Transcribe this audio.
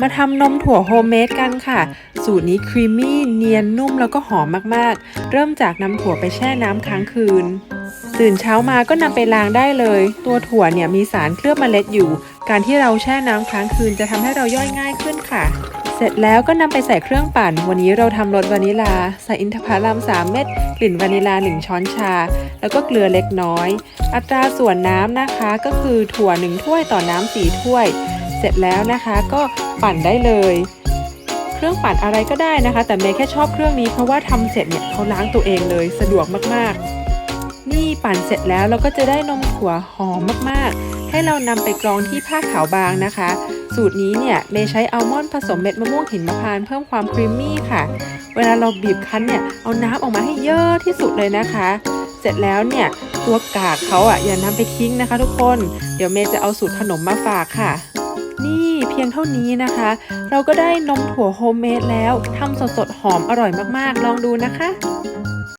มาทำนมถั่วโฮมเมดกันค่ะ สูตรนี้ครีมมี่เนียนนุ่มแล้วก็หอมมากๆ เริ่มจากนำถั่วไปแช่น้ำค้างคืน ตื่นเช้ามาก็นำไปล้างได้เลย ตัวถั่วเนี่ยมีสารเคลือบเมล็ดอยู่ การที่เราแช่น้ำค้างคืนจะทำให้เราย่อยง่ายขึ้นค่ะ เสร็จแล้วก็นำไปใส่เครื่องปั่น วันนี้เราทำรสวานิลา ใส่อินทผลัม 3 เม็ด กลิ่นวานิลา 1 ช้อนชา แล้วก็เกลือเล็กน้อย อัตราส่วนน้ำนะคะก็คือถั่ว 1 ถ้วยต่อน้ำ4ถ้วย เสร็จแล้วนะคะก็ปั่นได้เลย เครื่องปั่นอะไรก็ได้นะคะ แต่เมย์แค่ชอบเครื่องนี้เพราะว่าทำเสร็จเนี่ยเขาล้างตัวเองเลยสะดวกมากๆ นี่ปั่นเสร็จแล้วเราก็จะได้นมถั่วหอมมากๆ ให้เรานำไปกรองที่ผ้าขาวบางนะคะ สูตรนี้เนี่ยเมย์ใช้อัลมอนด์ผสมเม็ดมะม่วงหินมะพร้านเพิ่มความครีมมี่ค่ะ เวลาเราบีบคั้นเนี่ยเอาน้ำออกมาให้เยอะที่สุดเลยนะคะเสร็จแล้วเนี่ยตัวกากเขาอะอย่านำไปทิ้งนะคะทุกคน เดี๋ยวเมย์จะเอาสูตรขนมมาฝากค่ะ นี่เพียงเท่านี้นะคะ เราก็ได้นมถั่วโฮมเมดแล้วทำสดๆ หอมอร่อยมากๆ ลองดูนะคะ